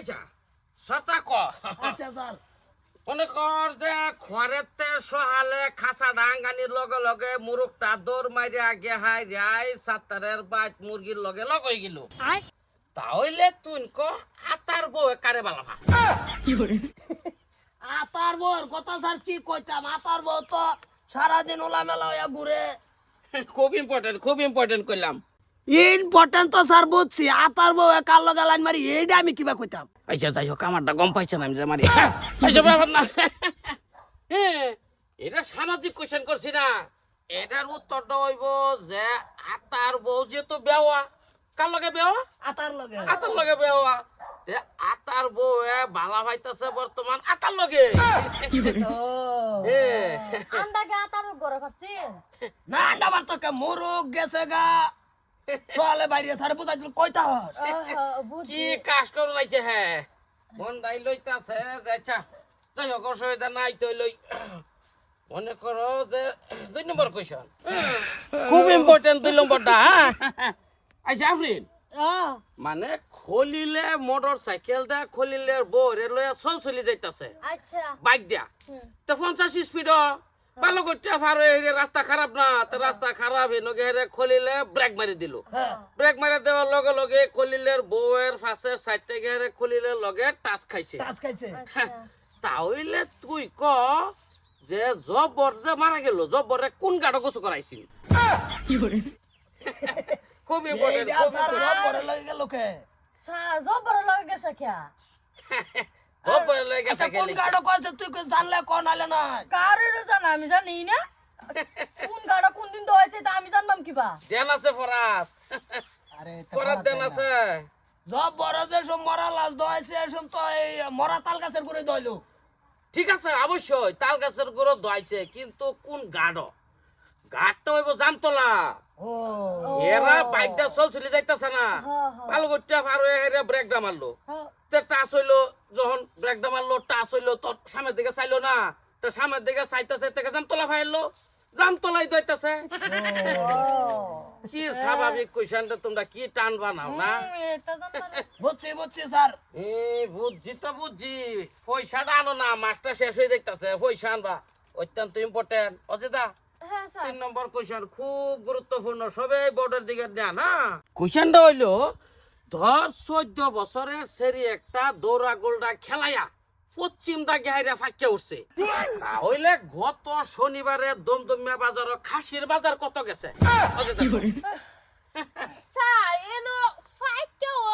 আচ্ছা সতা ক। আচ্ছা স্যার। মনে কর যে খড়েতে সহালে খাসা ডাঙ্গানির লগে লগে মুরুকটা দৌড় মারিয়া গেহাই রাই সাতারের বাইত মুরগির লগে লগই গেল। তাহলে তুই ক আতার বউ কারে বালাফা আতার বউর কথা স্যার কি কইতাম? আতার বউ তো সারাদিন হইয়া ঘুরে। খুব ইম্পর্টেন্ট খুব ইম্পর্টেন্ট করলাম ইম্পর্টেন্ট তো স্যার বুঝছি। আতার বউ কার লগে লাইন মারি এইটা আমি কিবা কইতাম। আচ্ছা যাই হোক আমারটা গম পাইছে না আমি যে মারি। আচ্ছা ব্যাপার না। এটা সামাজিক কোশ্চেন করছি না। এটার উত্তরটা হইব যে আতার বউ যেহেতু বেওয়া কার লগে বেওয়া? আতার লগে। আতার লগে বেওয়া। তে আতার বউ এ বালা ভাইতাছে বর্তমান আতার লগে। ও এ, আন্দাকে আতার গড়ে করছিস না ডাবার তো কে? মুরুক গেছে গা। চলে বাইরে স্যার বুঝাইছিল কইতা হর কি কাষ্ট রইছে হ্যাঁ। মন দাই লইতাছে আচ্ছা যাই হোক অসুবিধা নাই তো লই। মনে করো যে দুই নম্বর কোয়েশন খুব ইম্পর্টেন্ট দুই নম্বরটা হ্যাঁ। আচ্ছা আফরিন। মানে খলিলে মোটর সাইকেল দা খলিলে বউরে লইয়া চল চলি যাইতাছে। আচ্ছা। বাইক দিয়া। তো পঞ্চাশ স্পিড ভালো করতে পারো এই রাস্তা খারাপ না তো রাস্তা খারাপ এনকে হেরে খলিলে ব্রেক মারি দিল। ব্রেক মারি দেওয়ার লগে লগে খলিলের বউয়ের ফাঁসের সাইড থেকে হেরে খলিলের লগে টাচ খাইছে। টাচ খাইছে। তাহলে তুই ক যে জব্বর যে মারা গেল জব্বরে কোন গাড়ো গোসু করাইছিল খুব ইম্পর্টেন্ট লগে গেল কে? জবর লাগে গেছে কে? আচ্ছা গেছে কোন গাড়ো কইছে তুই কই জানলে কোন আলে না? কারের জানা আমি জানি না। কোন গাড়া কোন দিন তা আমি জানবাম কিবা? দেন আছে ফরাত। আরে ফরাত দেন আছে। জব বড় যে সব মরা লাশ দোয়াইছে এসব তো এই মরা তাল গাছের করে দইলো ঠিক আছে অবশ্যই তাল গাছের গুঁড়ো দোয়াইছে কিন্তু কোন গাঢ়? গাঢ়টা হইব জামতলা। ও এরা বাইকটা চল চলে যাইতাছে না। ভালো করতে পারো হেরে ব্রেকটা মারলো। তে টাচ হইল যখন ব্রেকটা মারলো টাচ হইল তোর সামনের দিকে চাইলো না। তো সামনের দিকে চাইতেছে জামতলা ফাইলো জামতলাই দইতাছে কি স্বাভাবিক কোয়েশনটা তোমরা কি টান বানাও না? বুঝছি বুঝছি স্যার। এ বুঝছি তো বুঝছি। পয়সাটা আনো না মাছটা শেষ হয়ে দেখতেছে পয়সা আনবা অত্যন্ত ইম্পর্টেন্ট অজিদা তিন নম্বর কোয়েশন খুব গুরুত্বপূর্ণ সবাই বোর্ডের দিকে নেন হ্যাঁ কোয়েশনটা হইল ধর চোদ্দ বছরের সেরি একটা দৌড়া গোলডা খেলাইয়া পশ্চিম দা গেহাইরা ফাঁকে উঠছে। তাহলে গত শনিবারে দমদমিয়া বাজার খাসির বাজার কত গেছে অজিদা কও। স্যার এনো ফাইটটা ও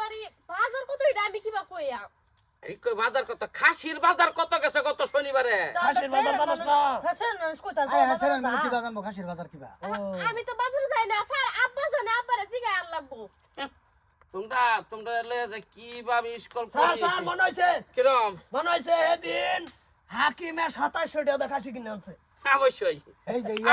বাড়ি বাজার কত এটা আমি কিবা কইয়া এই কই বাজার কত খাসির বাজার কত গেছে গত শনিবারে? খাসির বাজার জানোস না। হ্যাঁ স্যার মানুষ কইতার আমি তো বাজারে যাই না স্যার আব্বা জানে আব্বারে জিগায় আর লাগবো তোমরা তোমরা এলে যে কি ভাবে স্কুল স্যার স্যার মনে হয়েছে কিরম? মনে হয়েছে এদিন হাকিমের সাতাশশো টাকা খাসি কিনে আনছে। অবশ্যই।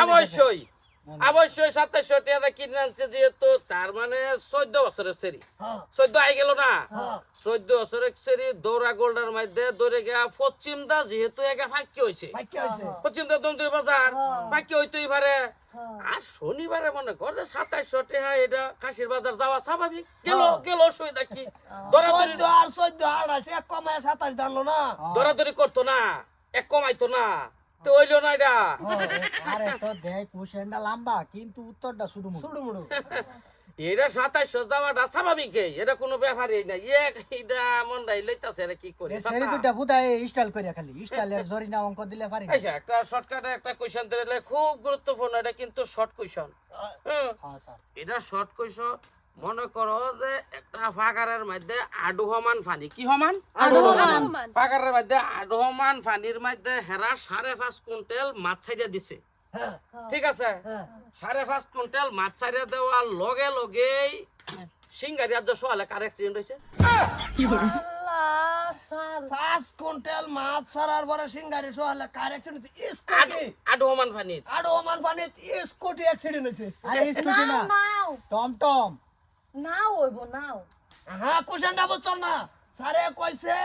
অবশ্যই। অবশ্যই সাতাশশো টাকা কিনে আনছে যেহেতু তার মানে চোদ্দ বছরের সেরি হ্যাঁ। চোদ্দ আই গেল না? হ্যাঁ। চোদ্দ বছরের সেরি দৌড়া গোল্ডার মধ্যে দৌড়ে গিয়া পশ্চিম দা যেহেতু একে ফাঁকি হয়েছে পশ্চিম দা দমদমি বাজার ফাঁকি হইতেই পারে। আর শনিবারে মনে কর যে সাতাশশো টাকা এটা খাসির বাজার যাওয়া স্বাভাবিক। গেল গেল অসুবিধা কি? চোদ্দ আর চোদ্দ এক কমায় সাতাশ জানলো না। দরাদরি করতো না এক কমাইতো না। তো হইল না এটা। আরে তো দেখ কোশ্চেনটা লম্বা কিন্তু উত্তরটা শুধু শুরু মুড়ু এটা সাতাইশশো যাওয়াটা স্বাভাবিক এটা কোনো ব্যাপারই না। ইয়ে এটা মন রাই লইতাছে এটা কি করি? সেরি দুটা বুদায় স্টাইল করিয়া খালি। স্টাইলের জরিনা অঙ্ক দিলে পারি আচ্ছা একটা শর্টকাটে একটা কোয়েশন দিলে খুব গুরুত্বপূর্ণ এটা কিন্তু শর্ট কোয়েশন হ্যাঁ স্যার। এটা শর্ট কোয়েশন মনে করো যে একটা ফাঁকারের মধ্যে আডু সমান ফানি। কি সমান? ফাঁকারের মধ্যে আডু সমান ফানির মধ্যে হেরা সাড়ে পাঁচ কুইন্টাল মাছ ছাইড়া দিছে। হ্যাঁ। ঠিক আছে? হ্যাঁ। সাড়ে পাঁচ কুইন্টাল মাছ ছাড়িয়ে দেওয়ার লগে লগেই সিঙ্গারিয়ার যে সোয়ালে কার অ্যাক্সিডেন্ট হয়েছে? পাঁচ কুইন্টাল মাছ ছাড়ার পরে সিঙ্গারি সোহালে কার অ্যাক্সিডেন্ট হয়েছে? আডু স্কুটি। আডু সমান ফানি আর ওমান পানি স্কুটি অ্যাক্সিডেন্ট হয়েছে। আরে স্কুটি না। টমটম। নাও হইব নাও। হ্যাঁ কোশ্চেনটা বুঝছ না? স্যারে কইছে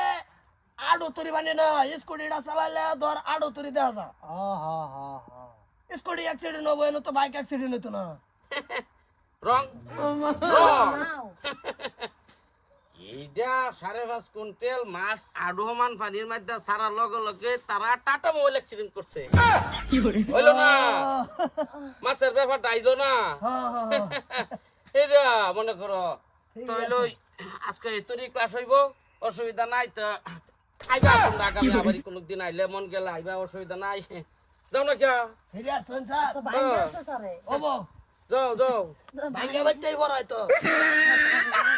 আডু তুরি বানি না স্কুটিটা চালাইলে ধর আডু তুরি দেওয়া যা হ হ হ। স্কুটি অ্যাক্সিডেন্ট হব এনে তো বাইক অ্যাক্সিডেন্ট হতো না। রং। এইটা সাড়ে পাঁচ কুইন্টাল মাছ আডোমান পানির মধ্যে সারার লগে লগে তারা টাটা মোবাইল অ্যাক্সিডেন্ট করছে। হইল না? মাছের ব্যাপারটা আইলো না? হ্যাঁ, হ্যাঁ, হ্যাঁ। এটা মনে করো। ঠিক তো আজকে এতরি ক্লাস হইব অসুবিধা নাই তো আইবা তোমরা আগামী আবার কোনো দিন আইলে মন গেলে আইবা অসুবিধা নাই। যাও না কে সিরিয়াস হন স্যার তো আছে স্যারে? ওবো যাও। যাও ভাঙ্গা বাচ্চাই বড় হয়তো